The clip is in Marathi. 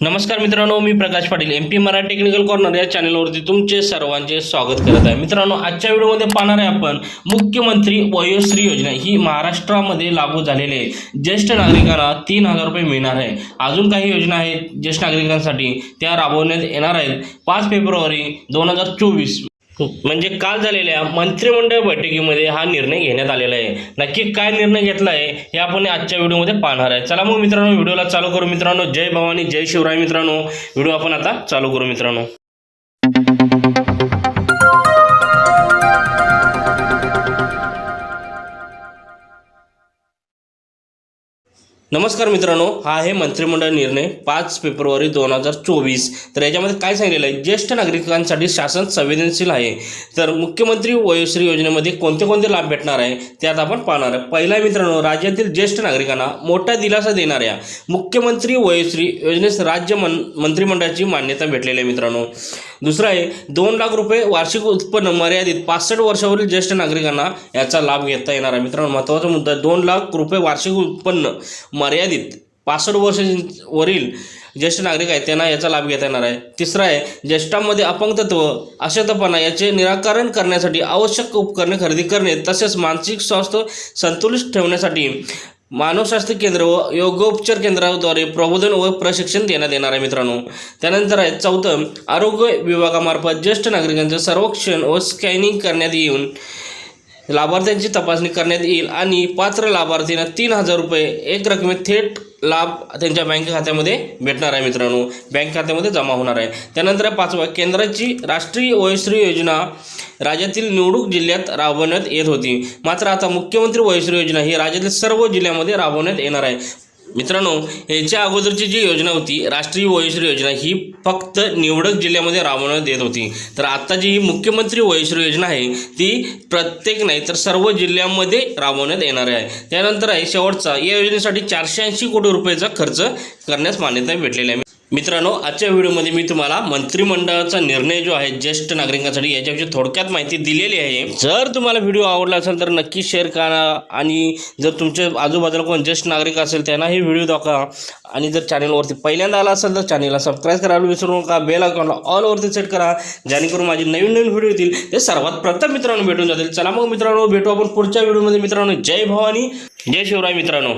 नमस्कार मित्रांनो मी Prakash Patil M P Marathi technical corner या चॅनलवरती तुमचे सर्वांचे स्वागत करत आहे. मित्रांनो आजच्या व्हिडिओमध्ये पाहणार आहे आपण मुख्यमंत्री वयोश्री योजना. ही महाराष्ट्रामध्ये लागू झालेली आहे. ज्येष्ठ नागरिकांना तीन हजार रुपये मिळणार आहे. अजून काही योजना आहेत ज्येष्ठ नागरिकांसाठी त्या राबवण्यात येणार आहेत. पाच फेब्रुवारी दोन हजार चोवीस. म्हणजे काल झालेल्या मंत्रिमंडळ बैठकीमध्ये हा निर्णय घेण्यात आलेला आहे. नक्की काय निर्णय घेतला आहे हे आपण आजच्या व्हिडिओमध्ये पाहणार आहे. चला मग मित्रांनो व्हिडिओला चालू करू. मित्रांनो जय भवानी जय शिवराय मित्रांनो. व्हिडिओ आपण आता चालू करू मित्रांनो. नमस्कार मित्रांनो हा आहे मंत्रिमंडळ निर्णय पाच फेब्रुवारी दोन हजार चोवीस. तर याच्यामध्ये काय सांगितलेलं आहे? ज्येष्ठ नागरिकांसाठी शासन संवेदनशील आहे. तर मुख्यमंत्री वयोश्री योजनेमध्ये कोणते कोणते लाभ भेटणार आहे? त्यात आपण पाहणार आहे. पहिला मित्रांनो राज्यातील ज्येष्ठ नागरिकांना मोठा दिलासा देणाऱ्या मुख्यमंत्री वयोश्री योजनेस राज्य मन मंत्रिमंडळाची मान्यता भेटलेली आहे मित्रांनो. दुसरा आहे दोन लाख रुपये वार्षिक उत्पन्न मर्यादित पासष्ट वर्षावरील ज्येष्ठ नागरिकांना याचा लाभ घेता येणार आहे मित्रांनो महत्त्वाचा मुद्दा आहे. दोन लाख रुपये वार्षिक उत्पन्न मर्यादित पासष्ट वर्षावरील ज्येष्ठ नागरिक आहेत त्यांना याचा लाभ घेता येणार आहे तिसरा आहे ज्येष्ठांमध्ये अपंगत्व अशक्तपणा याचे निराकरण करण्यासाठी आवश्यक उपकरणे खरेदी करणे तसेच मानसिक स्वास्थ्य संतुलित ठेवण्यासाठी मानवशास्त्र केंद्र व योगोपचार केंद्राद्वारे प्रबोधन व प्रशिक्षण देण्यात येणार आहे मित्रांनो. त्यानंतर आहे चौथं आरोग्य विभागामार्फत ज्येष्ठ नागरिकांचं सर्वेक्षण व स्कॅनिंग करण्यात येऊन लाभार्थ्यांची तपासणी करण्यात येईल आणि पात्र लाभार्थींना तीन हजार रुपये एक रकमेत थेट लाभ त्यांच्या बँक खात्यामध्ये भेटणार आहे मित्रांनो. बँक खात्यामध्ये जमा होणार आहे. त्यानंतर पाचवा केंद्राची राष्ट्रीय वयश्री योजना राज्यातील निवडणूक जिल्ह्यात राबवण्यात येत होती. मात्र आता मुख्यमंत्री वयश्री योजना ही राज्यातील सर्व जिल्ह्यामध्ये राबवण्यात येणार आहे. मित्रांनो याच्या अगोदरची जी योजना होती राष्ट्रीय वयोश्री योजना ही फक्त निवडक जिल्ह्यामध्ये राबवण्यात येत होती. तर आता जी ही मुख्यमंत्री वयोश्री योजना आहे ती प्रत्येक नाही तर सर्व जिल्ह्यांमध्ये राबवण्यात येणार आहे. त्यानंतर आहे शेवटचा या योजनेसाठी चारशे ऐंशी कोटी रुपयाचा खर्च करण्यास मान्यता भेटलेली आहे. मित्रांनो आजच्या व्हिडिओमध्ये मी तुम्हाला मंत्रिमंडळाचा निर्णय जो आहे ज्येष्ठ नागरिकांसाठी याच्याविषयी थोडक्यात माहिती दिलेली आहे. जर तुम्हाला व्हिडिओ आवडला असेल तर नक्की शेअर करा. आणि जर तुमच्या आजूबाजूला कोण ज्येष्ठ नागरिक असेल त्यांना हे व्हिडिओ दाखवा. आणि जर चॅनलवरती पहिल्यांदा आला असेल तर चॅनलला सबस्क्राईब करायला विसरू नका बेल अकाउंटला ऑलवरती सेट करा. जेणेकरून माझे नवीन नवीन व्हिडिओ येतील. ते सर्वात प्रथम मित्रांनो भेटून जातील. चला मग मित्रांनो भेटू आपण पुढच्या व्हिडिओमध्ये. मित्रांनो जय भवानी. जय शिवराय मित्रांनो.